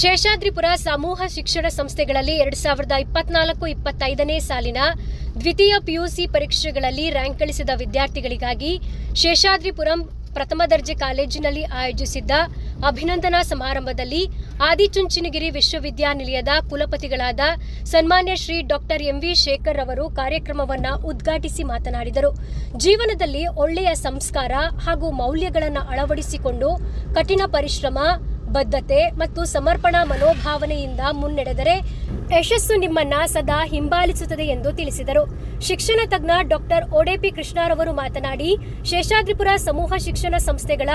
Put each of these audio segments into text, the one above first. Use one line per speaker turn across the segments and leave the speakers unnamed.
ಶೇಷಾದ್ರಿಪುರ ಸಮೂಹ ಶಿಕ್ಷಣ ಸಂಸ್ಥೆಗಳಲ್ಲಿ ಎರಡ್ ಸಾವಿರದ ಇಪ್ಪತ್ನಾಲ್ಕು, ಇಪ್ಪತ್ತೈದನೇ ಸಾಲಿನ ದ್ವಿತೀಯ ಪಿಯುಸಿ ಪರೀಕ್ಷೆಗಳಲ್ಲಿ ರ್ಯಾಂಕ್ ಗಳಿಸಿದ ವಿದ್ಯಾರ್ಥಿಗಳಿಗಾಗಿ ಶೇಷಾದ್ರಿಪುರಂ ಪ್ರಥಮ ದರ್ಜೆ ಕಾಲೇಜಿನಲ್ಲಿ ಆಯೋಜಿಸಿದ್ದ ಅಭಿನಂದನಾ ಸಮಾರಂಭದಲ್ಲಿ ಆದಿಚುಂಚನಗಿರಿ ವಿಶ್ವವಿದ್ಯಾನಿಲಯದ ಕುಲಪತಿಗಳಾದ ಸನ್ಮಾನ್ಯ ಶ್ರೀ ಡಾಕ್ಟರ್ ಎಂವಿ ಶೇಖರ್ ಅವರು ಕಾರ್ಯಕ್ರಮವನ್ನು ಉದ್ಘಾಟಿಸಿ ಮಾತನಾಡಿದರು. ಜೀವನದಲ್ಲಿ ಒಳ್ಳೆಯ ಸಂಸ್ಕಾರ ಹಾಗೂ ಮೌಲ್ಯಗಳನ್ನು ಅಳವಡಿಸಿಕೊಂಡು ಕಠಿಣ ಪರಿಶ್ರಮ ಬದ್ಧತೆ ಮತ್ತು ಸಮರ್ಪಣಾ ಮನೋಭಾವನೆಯಿಂದ ಮುನ್ನಡೆದರೆ ಯಶಸ್ಸು ನಿಮ್ಮನ್ನ ಸದಾ ಹಿಂಬಾಲಿಸುತ್ತದೆ ಎಂದು ತಿಳಿಸಿದರು. ಶಿಕ್ಷಣ ತಜ್ಞ ಡಾಕ್ಟರ್ ಒಡೆಪಿ ಕೃಷ್ಣಾರವರು ಮಾತನಾಡಿ, ಶೇಷಾದ್ರಿಪುರ ಸಮೂಹ ಶಿಕ್ಷಣ ಸಂಸ್ಥೆಗಳ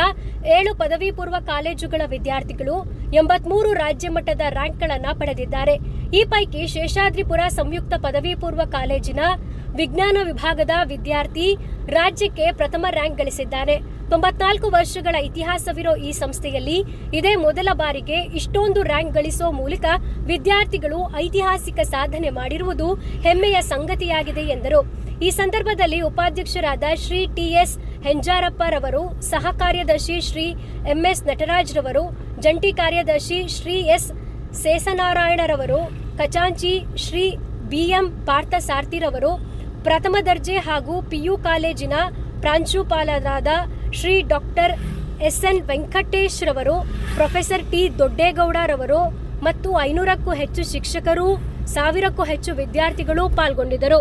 ಏಳು ಪದವಿ ಪೂರ್ವ ಕಾಲೇಜುಗಳ ವಿದ್ಯಾರ್ಥಿಗಳು ಎಂಬತ್ಮೂರು ರಾಜ್ಯ ಮಟ್ಟದ ರ್ಯಾಂಕ್ಗಳನ್ನು ಪಡೆದಿದ್ದಾರೆ. ಈ ಪೈಕಿ ಶೇಷಾದ್ರಿಪುರ ಸಂಯುಕ್ತ ಪದವಿ ಪೂರ್ವ ಕಾಲೇಜಿನ ವಿಜ್ಞಾನ ವಿಭಾಗದ ವಿದ್ಯಾರ್ಥಿ ರಾಜ್ಯಕ್ಕೆ ಪ್ರಥಮ ರ್ಯಾಂಕ್ ಗಳಿಸಿದ್ದಾನೆ ತೊಂಬತ್ನಾಲ್ಕು ವರ್ಷಗಳ ಇತಿಹಾಸವಿರೋ ಈ ಸಂಸ್ಥೆಯಲ್ಲಿ ಇದೇ ಮೊದಲ ಬಾರಿಗೆ ಇಷ್ಟೊಂದು ರ್ಯಾಂಕ್ ಗಳಿಸೋ ಮೂಲಕ ವಿದ್ಯಾರ್ಥಿಗಳು ಐತಿಹಾಸಿಕ ಸಾಧನೆ ಮಾಡಿರುವುದು ಹೆಮ್ಮೆಯ ಸಂಗತಿಯಾಗಿದೆ ಎಂದರು. ಈ ಸಂದರ್ಭದಲ್ಲಿ ಉಪಾಧ್ಯಕ್ಷರಾದ ಶ್ರೀ ಟಿಎಸ್ ಹೆಂಜಾರಪ್ಪರವರು ಸಹ ಕಾರ್ಯದರ್ಶಿ ಶ್ರೀ ಎಂಎಸ್ ನಟರಾಜ್ರವರು, ಜಂಟಿ ಕಾರ್ಯದರ್ಶಿ ಶ್ರೀ ಎಸ್. ಸೇಸನಾರಾಯಣರವರು ಖಚಾಂಚಿ ಶ್ರೀ ಬಿಎಂ ಪಾರ್ಥಸಾರ್ಥಿರವರು, ಪ್ರಥಮ ದರ್ಜೆ ಹಾಗೂ ಪಿಯು ಕಾಲೇಜಿನ ಪ್ರಾಂಶುಪಾಲರಾದ ಶ್ರೀ ಡಾಕ್ಟರ್ ಎಸ್ ಎನ್ ವೆಂಕಟೇಶ್ರವರು, ಪ್ರೊಫೆಸರ್ ಟಿ ದೊಡ್ಡೇಗೌಡರವರು ಮತ್ತು ಐನೂರಕ್ಕೂ ಹೆಚ್ಚು ಶಿಕ್ಷಕರು, ಸಾವಿರಕ್ಕೂ ಹೆಚ್ಚು ವಿದ್ಯಾರ್ಥಿಗಳು ಪಾಲ್ಗೊಂಡಿದ್ದರು.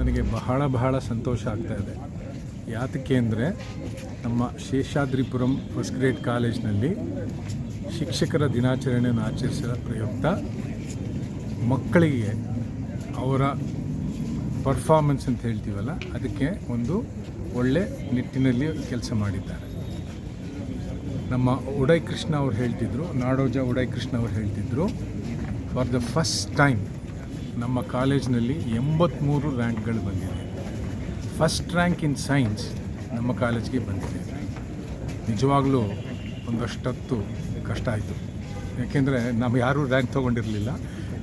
ನನಗೆ ಬಹಳ ಬಹಳ ಸಂತೋಷ ಆಗ್ತಾ ಇದೆ. ಯಾತಕ್ಕೆ ಅಂದರೆ ನಮ್ಮ ಶೇಷಾದ್ರಿಪುರಂ ಫಸ್ಟ್ ಗ್ರೇಡ್ ಕಾಲೇಜ್ನಲ್ಲಿ ಶಿಕ್ಷಕರ ದಿನಾಚರಣೆಯನ್ನು ಆಚರಿಸಿದ ಪ್ರಯುಕ್ತ ಮಕ್ಕಳಿಗೆ ಅವರ ಪರ್ಫಾರ್ಮೆನ್ಸ್ ಅಂತ ಹೇಳ್ತೀವಲ್ಲ, ಅದಕ್ಕೆ ಒಂದು ಒಳ್ಳೆ ನಿಟ್ಟಿನಲ್ಲಿ ಕೆಲಸ ಮಾಡಿದ್ದಾರೆ. ನಮ್ಮ ಉಡೈ ಕೃಷ್ಣ ಅವ್ರು ಹೇಳ್ತಿದ್ರು, ನಾಡೋಜ ಉಡೈ ಕೃಷ್ಣ ಅವ್ರು ಹೇಳ್ತಿದ್ರು ಫಾರ್ ದ ಫಸ್ಟ್ ಟೈಮ್ ನಮ್ಮ ಕಾಲೇಜಿನಲ್ಲಿ ಎಂಬತ್ತ್ಮೂರು ರ್ಯಾಂಕ್ಗಳು ಬಂದಿದೆ. ಫಸ್ಟ್ ರ್ಯಾಂಕ್ ಇನ್ ಸೈನ್ಸ್ ನಮ್ಮ ಕಾಲೇಜ್ಗೆ ಬಂದಿದೆ. ನಿಜವಾಗಲೂ ಒಂದಷ್ಟೊತ್ತು ಕಷ್ಟ ಆಯಿತು. ಯಾಕೆಂದರೆ ನಾವು ಯಾರೂ ರ್ಯಾಂಕ್ ತೊಗೊಂಡಿರಲಿಲ್ಲ.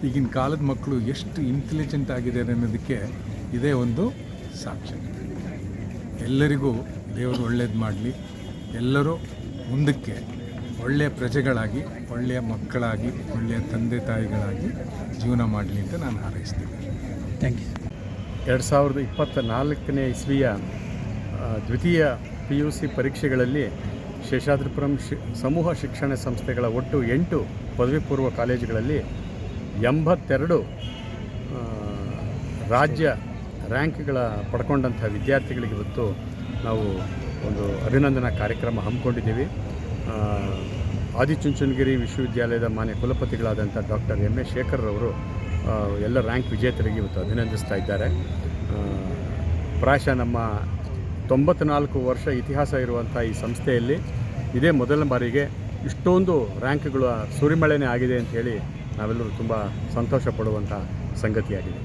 ಈಗಿನ ಕಾಲದ ಮಕ್ಕಳು ಎಷ್ಟು ಇಂಟೆಲಿಜೆಂಟ್ ಆಗಿದ್ದಾರೆ ಅನ್ನೋದಕ್ಕೆ ಇದೇ ಒಂದು ಸಾಕ್ಷ್ಯ. ಎಲ್ಲರಿಗೂ ದೇವರು ಒಳ್ಳೇದು ಮಾಡಲಿ. ಎಲ್ಲರೂ ಮುಂದಕ್ಕೆ ಒಳ್ಳೆಯ ಪ್ರಜೆಗಳಾಗಿ ಒಳ್ಳೆಯ ಮಕ್ಕಳಾಗಿ ಒಳ್ಳೆಯ ತಂದೆ ತಾಯಿಗಳಾಗಿ ಜೀವನ ಮಾಡಲಿ ಅಂತ ನಾನು ಹಾರೈಸ್ತೀನಿ.
ಥ್ಯಾಂಕ್ ಯು
ಎರಡು ಸಾವಿರದ ಇಪ್ಪತ್ತ ನಾಲ್ಕನೇ ಇಸ್ವಿಯ ದ್ವಿತೀಯ ಪಿ ಯು ಸಿ ಪರೀಕ್ಷೆಗಳಲ್ಲಿ ಶೇಷಾದ್ರಿಪುರಂ ಶಿ ಸಮೂಹ ಶಿಕ್ಷಣ ಸಂಸ್ಥೆಗಳ ಒಟ್ಟು ಎಂಟು ಪದವಿ ಪೂರ್ವ ಕಾಲೇಜುಗಳಲ್ಲಿ ಎಂಬತ್ತೆರಡು ರಾಜ್ಯ ರ್ಯಾಂಕ್ಗಳ ಪಡ್ಕೊಂಡಂಥ ವಿದ್ಯಾರ್ಥಿಗಳಿಗೆ ಇವತ್ತು ನಾವು ಒಂದು ಅಭಿನಂದನಾ ಕಾರ್ಯಕ್ರಮ ಹಮ್ಮಿಕೊಂಡಿದ್ದೀವಿ. ಆದಿಚುಂಚನಗಿರಿ ವಿಶ್ವವಿದ್ಯಾಲಯದ ಮಾನ್ಯ ಕುಲಪತಿಗಳಾದಂಥ ಡಾಕ್ಟರ್ ಎಂ ಎ ಶೇಖರ್ರವರು ಎಲ್ಲ ರ್ಯಾಂಕ್ ವಿಜೇತರಿಗೆ ಇವತ್ತು ಅಭಿನಂದಿಸ್ತಾ ಇದ್ದಾರೆ. ಪ್ರಾಯಶಃ ನಮ್ಮ ತೊಂಬತ್ನಾಲ್ಕು ವರ್ಷ ಇತಿಹಾಸ ಇರುವಂಥ ಈ ಸಂಸ್ಥೆಯಲ್ಲಿ ಇದೇ ಮೊದಲ ಬಾರಿಗೆ ಇಷ್ಟೊಂದು ರ್ಯಾಂಕ್ಗಳು ಸುರಿಮಳೆನೇ ಆಗಿದೆ ಅಂತ ಹೇಳಿ ನಾವೆಲ್ಲರೂ ತುಂಬ ಸಂತೋಷ ಪಡುವಂಥ ಸಂಗತಿಯಾಗಿದೆ.